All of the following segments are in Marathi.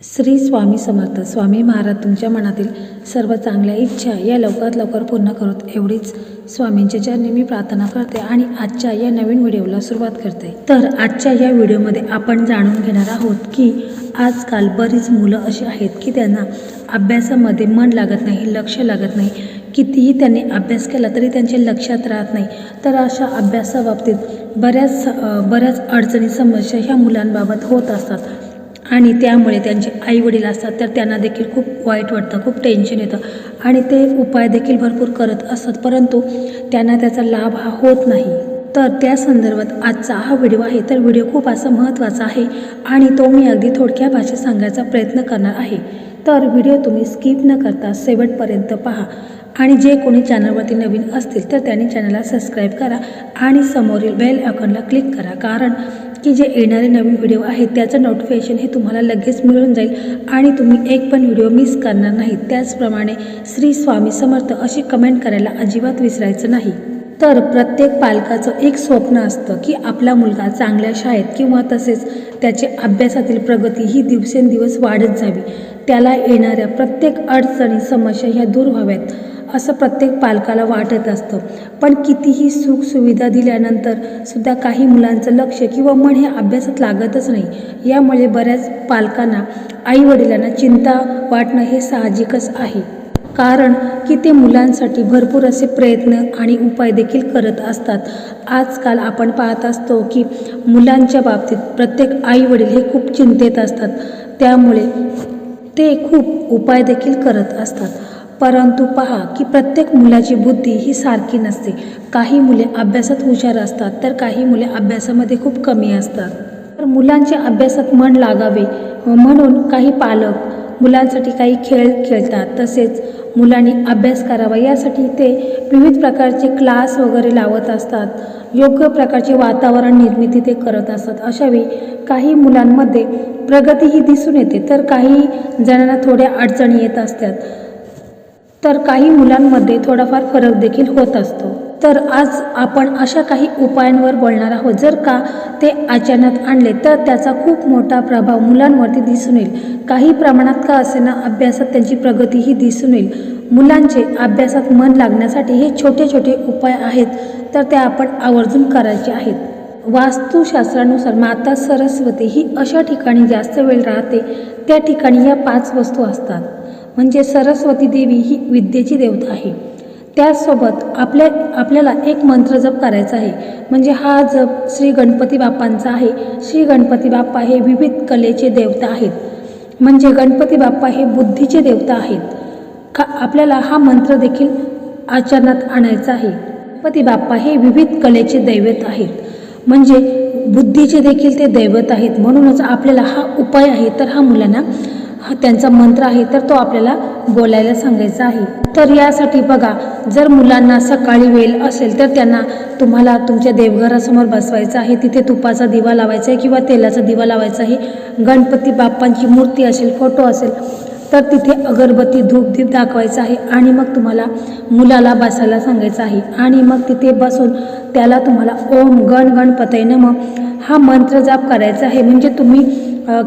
श्री स्वामी समर्थ. स्वामी महाराज तुमच्या मनातील सर्व चांगल्या इच्छा या लवकरात लवकर पूर्ण करत एवढीच स्वामींच्या चरणी मी प्रार्थना करते आणि आजच्या या नवीन व्हिडिओला सुरुवात करते. तर आजच्या या व्हिडिओमध्ये आपण जाणून घेणार आहोत की आजकाल बरीच मुलं अशी आहेत की त्यांना अभ्यासामध्ये मन लागत नाही लक्ष लागत नाही. कितीही त्यांनी अभ्यास केला तरी त्यांच्या लक्षात राहत नाही. तर अशा अभ्यासाबाबतीत बऱ्याच बऱ्याच अडचणी समस्या ह्या मुलांबाबत होत असतात. आणि त्यामुळे त्यांचे आईवडील असतात तर त्यांना देखील खूप वाईट वाटतं खूप टेन्शन येतं. आणि ते उपाय देखील भरपूर करत असतात परंतु त्यांना त्याचा लाभ हा होत नाही. तर त्या संदर्भात आजचा हा व्हिडिओ आहे. तर व्हिडिओ खूप असा महत्त्वाचा आहे आणि तो मी अगदी थोडक्या भाषेत सांगायचा प्रयत्न करणार आहे. तर व्हिडिओ तुम्ही स्किप न करता शेवटपर्यंत पहा आणि जे कोणी चॅनलवरती नवीन असतील तर त्यांनी चॅनलला सबस्क्राईब करा आणि समोरील बेल आयकॉनला क्लिक करा. कारण की जे येणारे नवीन व्हिडिओ आहेत त्याचं नोटिफिकेशन हे तुम्हाला लगेच मिळून जाईल आणि तुम्ही एक पण व्हिडिओ मिस करणार नाही. त्याचप्रमाणे श्री स्वामी समर्थ अशी कमेंट करायला अजिबात विसरायचं नाही. तर प्रत्येक पालकाचं एक स्वप्न असतं की आपला मुलगा चांगल्या शाळेत किंवा तसेच त्याचे अभ्यासातील प्रगती ही दिवसेंदिवस वाढत जावी. त्याला येणाऱ्या प्रत्येक अडचणी समस्या ह्या दूर व्हाव्यात असं प्रत्येक पालकाला वाटत असतं. पण कितीही सुखसुविधा दिल्यानंतर सुद्धा काही मुलांचं लक्ष किंवा मन हे अभ्यासात लागतच नाही. यामुळे बऱ्याच पालकांना आईवडिलांना चिंता वाटणं हे साहजिकच आहे. कारण की ते मुलांसाठी भरपूर असे प्रयत्न आणि उपाय देखील करत असतात. आजकाल आपण पाहत असतो की मुलांच्या बाबतीत प्रत्येक आईवडील हे खूप चिंतेत असतात. त्यामुळे ते खूप उपाय देखील करत असतात. परंतु पहा की प्रत्येक मुलाची बुद्धी ही सारखी नसते. काही मुले अभ्यासात हुशार असतात तर काही मुले अभ्यासामध्ये खूप कमी असतात. तर मुलांच्या अभ्यासात मन लागावे. म्हणून काही पालक मुलांसाठी काही खेळ खेळतात. तसेच मुलांनी अभ्यास करावा. यासाठी ते विविध प्रकारचे क्लास वगैरे लावत असतात. योग्य प्रकारचे वातावरण निर्मिती ते करत असतात. अशावेळी काही मुलांमध्ये प्रगती ही दिसून येते. तर काही जणांना थोड्या अडचणी येत असतात. तर काही मुलांमध्ये थोडाफार फरक देखील होत असतो. तर आज आपण अशा काही उपायांवर बोलणार आहोत. जर का ते अचानक आणले तर त्याचा खूप मोठा प्रभाव मुलांवरती दिसून येईल. काही प्रमाणात का असेना अभ्यासात त्यांची प्रगतीही दिसून येईल. मुलांचे अभ्यासात मन लागण्यासाठी हे छोटे छोटे उपाय आहेत तर ते आपण आवर्जून करायचे आहेत. वास्तुशास्त्रानुसार माता सरस्वती ही अशा ठिकाणी जास्त वेळ राहते त्या ठिकाणी या पाच वस्तू असतात. म्हणजे सरस्वती देवी ही विद्येची देवता आहे. त्याचसोबत आपल्या आपल्याला एक मंत्र जप करायचा आहे. म्हणजे हा जप श्री गणपती बाप्पांचा आहे. श्री गणपती बाप्पा हे विविध कलेचे देवता आहेत. म्हणजे गणपती बाप्पा हे बुद्धीचे देवता आहेत. का आपल्याला हा मंत्र देखील आचरणात आणायचा आहे. गणपती बाप्पा हे विविध कलेचे दैवत आहेत. म्हणजे बुद्धीचे देखील ते दैवत आहेत. म्हणूनच आपल्याला हा उपाय आहे. तर हा मुलांना त्यांचा मंत्र आहे तर तो आपल्याला बोलायला सांगायचा आहे. तर यासाठी बघा जर मुलांना सकाळी वेळ असेल तर त्यांना तुम्हाला तुमच्या देवघरासमोर बसवायचं आहे. तिथे तुपाचा दिवा लावायचा आहे किंवा तेलाचा दिवा लावायचा आहे. गणपती बाप्पांची मूर्ती असेल फोटो असेल तर तिथे अगरबत्ती धूपदीप दाखवायचा आहे आणि मग तुम्हाला मुलाला बसायला सांगायचं आहे. आणि मग तिथे बसून त्याला तुम्हाला ओम गण गणपतय नम हा मंत्र जाप करायचा आहे. म्हणजे तुम्ही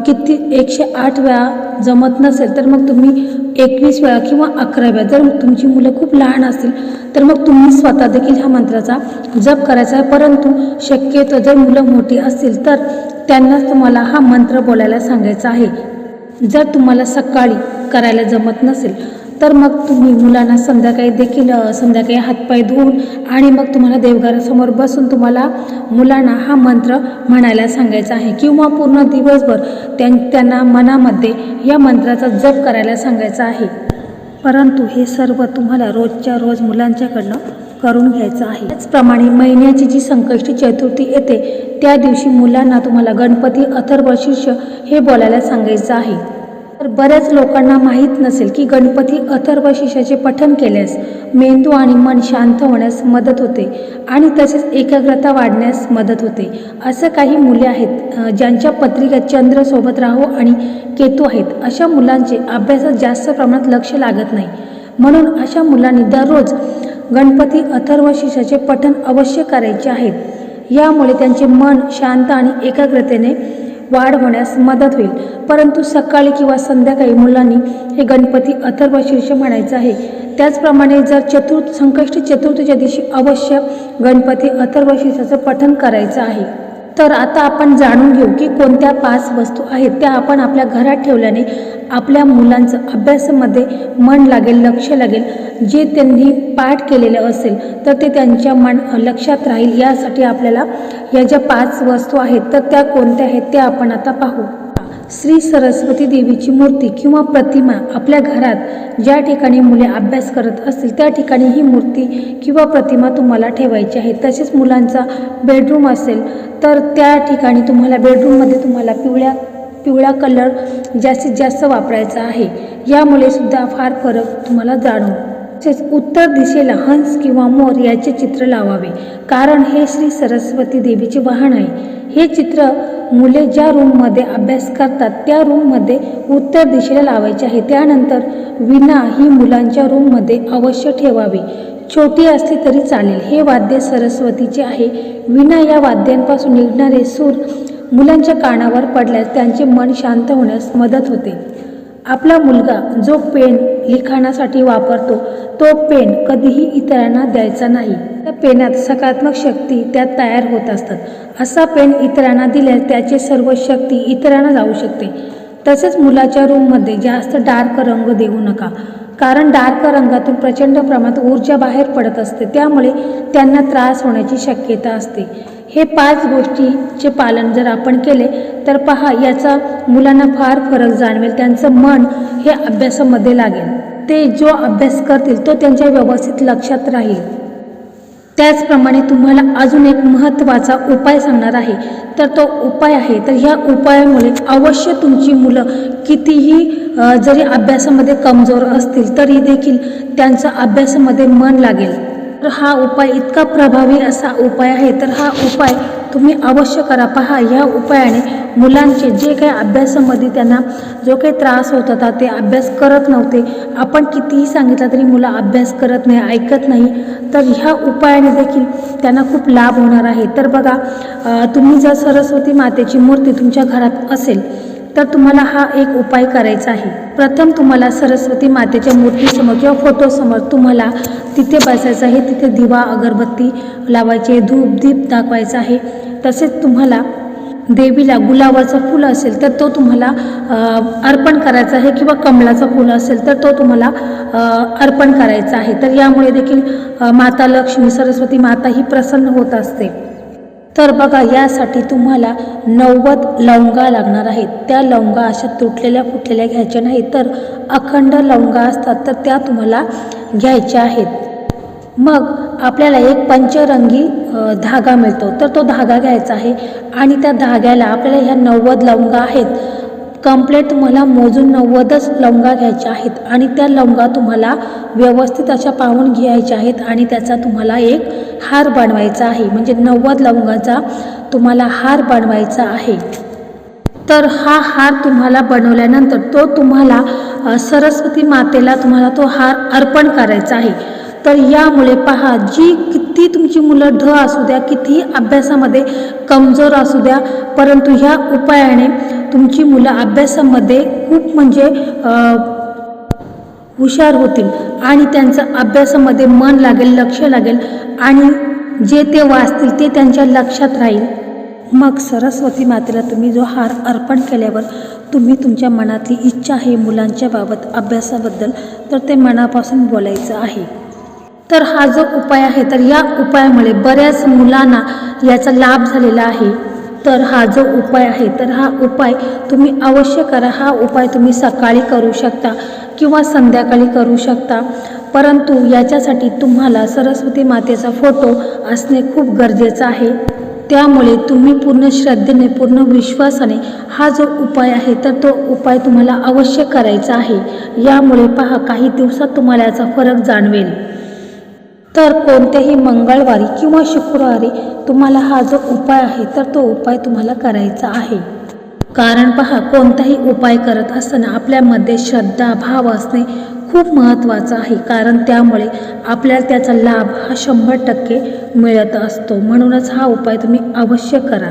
किती एकशे आठ वेळा जमत नसेल तर मग तुम्ही एकवीस वेळा किंवा अकरा वेळा जर तुमची मुलं खूप लहान असतील तर मग तुम्ही स्वतः देखील ह्या मंत्राचा जप करायचा आहे. परंतु शक्यतो जर मुलं मोठी असतील तर त्यांनाच तुम्हाला हा मंत्र बोलायला सांगायचा आहे. जर तुम्हाला सकाळी करायला जमत नसेल तर मग तुम्ही मुलांना संध्याकाळी देखील संध्याकाळी हातपाय धुवून आणि मग तुम्हाला देवघरासमोर बसून तुम्हाला मुलांना हा मंत्र म्हणायला सांगायचा आहे. किंवा पूर्ण दिवसभर त्यां त्यांना मनामध्ये या मंत्राचा जप करायला सांगायचा आहे. परंतु हे सर्व तुम्हाला रोजच्या रोज मुलांच्याकडनं करून घ्यायचं आहे. त्याचप्रमाणे महिन्याची जी संकष्टी चतुर्थी येते त्या दिवशी मुलांना तुम्हाला गणपती अथर्व शीर्ष हे बोलायला सांगायचं आहे. तर बऱ्याच लोकांना माहीत नसेल की गणपती अथर्व शीर्षाचे पठन केल्यास मेंदू आणि मन शांत होण्यास मदत होते आणि तसेच एकाग्रता वाढण्यास मदत होते. असं काही मुले आहेत ज्यांच्या पत्रिकेत चंद्र सोबत राहू आणि केतू आहेत. अशा मुलांचे अभ्यासात जास्त प्रमाणात लक्ष लागत नाही. म्हणून अशा मुलांनी दररोज गणपती अथर्व शीर्षाचे पठन अवश्य करायचे आहेत यामुळे त्यांचे मन शांत आणि एकाग्रतेने वाढ होण्यास मदत होईल. परंतु सकाळी किंवा संध्याकाळी मुलांनी हे गणपती अथर्वशीर्ष म्हणायचं आहे. त्याचप्रमाणे जर चतुर्थ संकष्टी चतुर्थीच्या दिवशी अवश्य गणपती अथर्वशीर्षाचं पठण करायचं आहे. तर आता आपण जाणून घेऊ की कोणत्या पाच वस्तू आहेत. त्या आपण आपल्या घरात ठेवल्याने आपल्या मुलांचं अभ्यासामध्ये मन लागेल लक्ष लागेल. जे त्यांनी पाठ केलेलं असेल तर ते त्यांच्या मन लक्षात राहील. यासाठी आपल्याला या ज्या पाच वस्तू आहेत तर त्या कोणत्या आहेत त्या आपण आता पाहू. श्री सरस्वती देवीची मूर्ती किंवा प्रतिमा आपल्या घरात ज्या ठिकाणी मुले अभ्यास करत असतील त्या ठिकाणी ही मूर्ती किंवा प्रतिमा तुम्हाला ठेवायची आहे. तसेच मुलांचा बेडरूम असेल तर त्या ठिकाणी तुम्हाला बेडरूममध्ये तुम्हाला पिवळ्या पिवळा कलर जास्तीत जास्त वापरायचा आहे. यामुळे सुद्धा फार फरक तुम्हाला जाणवू तसेच उत्तर दिशेला हंस किंवा मोर याचे चित्र लावावे कारण हे श्री सरस्वती देवीचे वाहन आहे. हे चित्र मुले ज्या रूममध्ये अभ्यास करतात त्या रूममध्ये उत्तर दिशेला लावायचे आहे. त्यानंतर विना ही मुलांच्या रूममध्ये अवश्य ठेवावी. छोटी असली तरी चालेल. हे वाद्य सरस्वतीचे आहे. विना या वाद्यांपासून निघणारे सूर मुलांच्या कानावर पडल्यास त्यांचे मन शांत होण्यास मदत होते. आपला मुलगा जो पेन लिखाणासाठी वापरतो. तो पेन कधीही इतरांना द्यायचा नाही. त्या पेनात सकारात्मक शक्ती त्यात तयार होत असतात. असा पेन इतरांना दिल्यास त्याचे सर्व शक्ती इतरांना जाऊ शकते. तसेच मुलाच्या रूममध्ये जास्त डार्क रंग देऊ नका. कारण डार्क रंगातून प्रचंड प्रमाणात ऊर्जा बाहेर पडत असते. त्यामुळे त्यांना त्रास होण्याची शक्यता असते. हे पाच गोष्टीचे पालन जर आपण केले तर पहा याचा मुलांना फार फरक जाणवेल. त्यांचं मन हे अभ्यासामध्ये लागेल. ते जो अभ्यास करतील तो त्यांच्या व्यवस्थित लक्षात राहील. त्याचप्रमाणे तुम्हाला अजून एक महत्त्वाचा उपाय सांगणार आहे. तर तो उपाय आहे तर ह्या उपायामुळे अवश्य तुमची मुलं कितीही जरी अभ्यासामध्ये कमजोर असतील तरी देखील त्यांचं अभ्यासामध्ये मन लागेल. तर हा उपाय इतका प्रभावी असा उपाय आहे. तर हा उपाय तुम्ही अवश्य करा. पहा ह्या उपायाने मुलांचे जे काही अभ्यासामध्ये त्यांना जो काही त्रास होत होता ते अभ्यास करत नव्हते. आपण कितीही सांगितलं तरी मुलं अभ्यास करत नाही ऐकत नाही. तर ह्या उपायाने देखील त्यांना खूप लाभ होणार आहे. तर बघा तुम्ही जर सरस्वती मातेची मूर्ती तुमच्या घरात असेल तर तुम्हाला हा एक उपाय करायचा आहे. प्रथम तुम्हाला सरस्वती मातेच्या मूर्तीसमोर किंवा फोटोसमोर तुम्हाला तिथे बसायचं आहे. तिथे दिवा अगरबत्ती लावायचे धूप दीप दाखवायचा आहे. तसेच तुम्हाला देवीला गुलाबाचं फुल असेल तर तो तुम्हाला अर्पण करायचा आहे किंवा कमळाचं फुलं असेल तर तो तुम्हाला अर्पण करायचा आहे. तर यामुळे देखील माता लक्ष्मी सरस्वती माता ही प्रसन्न होत असते. तर बघा यासाठी तुम्हाला नव्वद लवंगा लागणार आहेत. त्या लवंगा अशा तुटलेल्या फुटलेल्या घ्यायच्या नाही तर अखंड लवंगा असतात तर त्या तुम्हाला घ्यायच्या आहेत. मग आपल्याला एक पंचरंगी धागा मिळतो. तर तो धागा घ्यायचा आहे आणि त्या धाग्याला आपल्याला ह्या नव्वद लवंगा आहेत. कंप्लेट तुम्हाला मोजून नव्वदच लवंगा घ्यायच्या आहेत आणि त्या लवंगा तुम्हाला व्यवस्थित अशा पाहून घ्यायच्या आहेत आणि त्याचा तुम्हाला एक हार बनवायचा आहे. म्हणजे नव्वद लवंगाचा तुम्हाला हार बनवायचा आहे. तर हा हार तुम्हाला बनवल्यानंतर तो तुम्हाला सरस्वती मातेला तुम्हाला तो हार अर्पण करायचा आहे. तर यामुळे पहा जी किती तुमची मुलं ढ असू द्या कितीही अभ्यासामध्ये कमजोर असू द्या परंतु ह्या उपायाने तुमची मुलं अभ्यासामध्ये खूप म्हणजे हुशार होतील आणि त्यांचं अभ्यासामध्ये मन लागेल लक्ष लागेल आणि जे ते वाचतील ते त्यांच्या लक्षात राहील. मग सरस्वती मातेला तुम्ही जो हार अर्पण केल्यावर तुम्ही तुमच्या मनातली इच्छा आहे मुलांच्या बाबत अभ्यासाबद्दल तर ते मनापासून बोलायचं आहे. तर हा जो उपाय आहे तर या उपायामुळे बऱ्याच मुलांना याचा लाभ झालेला आहे. तर हा जो उपाय आहे तर हा उपाय तुम्ही अवश्य करा. हा उपाय तुम्ही सकाळी करू शकता किंवा संध्याकाळी करू शकता. परंतु याच्यासाठी तुम्हाला सरस्वती मातेचा फोटो असणे खूप गरजेचं आहे. त्यामुळे तुम्ही पूर्ण श्रद्धेने पूर्ण विश्वासाने हा जो उपाय आहे तर तो उपाय तुम्हाला अवश्य करायचा आहे. यामुळे पहा काही दिवसात तुम्हाला याचा फरक जाणवेल. तर कोणत्याही मंगळवारी किंवा शुक्रवारी तुम्हाला हा जो उपाय आहे तर तो उपाय तुम्हाला करायचा आहे. कारण पहा कोणताही उपाय करत असताना आपल्यामध्ये श्रद्धा भाव असणे खूप महत्त्वाचं आहे. कारण त्यामुळे आपल्याला त्याचा लाभ हा शंभर टक्के मिळत असतो. म्हणूनच हा उपाय तुम्ही अवश्य करा.